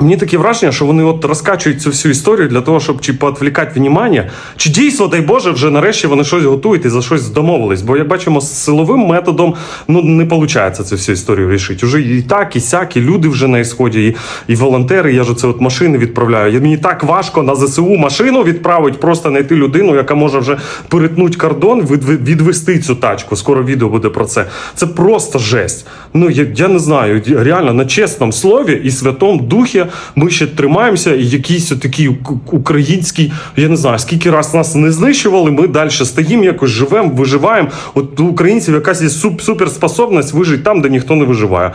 Мені таке враження, що вони от розкачують цю всю історію для того, щоб чи поотвлікати внимання, чи дійсно, дай Боже, вже нарешті вони щось готують і за щось домовились. Бо як бачимо, з силовим методом ну не виходить цю всю історію рішити. Уже і так, і сяк, і люди вже на ісході, і, і волонтери. Я ж оце от машини відправляю. Я- Мені так важко на ЗСУ машину відправити, просто знайти людину, яка може вже перетнути кордон, від, від- відвести цю тачку. Скоро відео буде про це. Це просто жесть. Ну я, я не знаю. Реально на чесному слові і святому духі ми ще тримаємося, і якийсь такий український, я не знаю, скільки раз нас не знищували, ми далі стоїмо, якось живемо, виживаємо. От у українців якась є суп, суперспособність вижити там, де ніхто не виживає.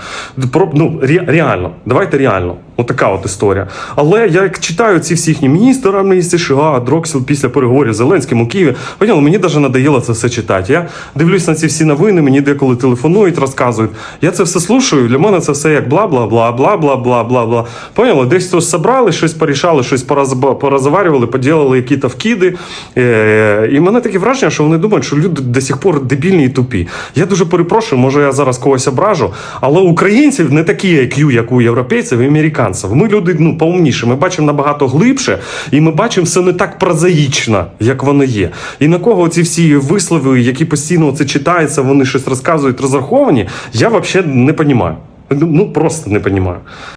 Про, ну, ре, реально, давайте реально. Отака от історія. Але я як читаю ці всі їхні міністри, міністри США, Дроксіл після переговорів з Зеленським у Києві, поняло, мені навіть надоїло це все читати. Я дивлюсь на ці всі новини, мені деколи телефонують, розказують. Я це все слушаю, для мене це все як бла-бла-бла-бла-бла-бла-бла-бла. Поняло, десь то собрали, щось порішали, щось порозаварювали, поділили якісь вкиди. Е, і мене таке враження, що вони думають, що люди до сих пор дебільні і тупі. Я дуже перепрошую, може я зараз когось ображу, але українців не такі IQ, як у європейців і американців. Ми люди ну, поумніші, ми бачимо набагато глибше, і ми бачимо все не так прозаїчно, як воно є. І на кого ці всі вислови, які постійно це читаються, вони щось розказують, розраховані, я взагалі не розумію. Ну просто не розумію.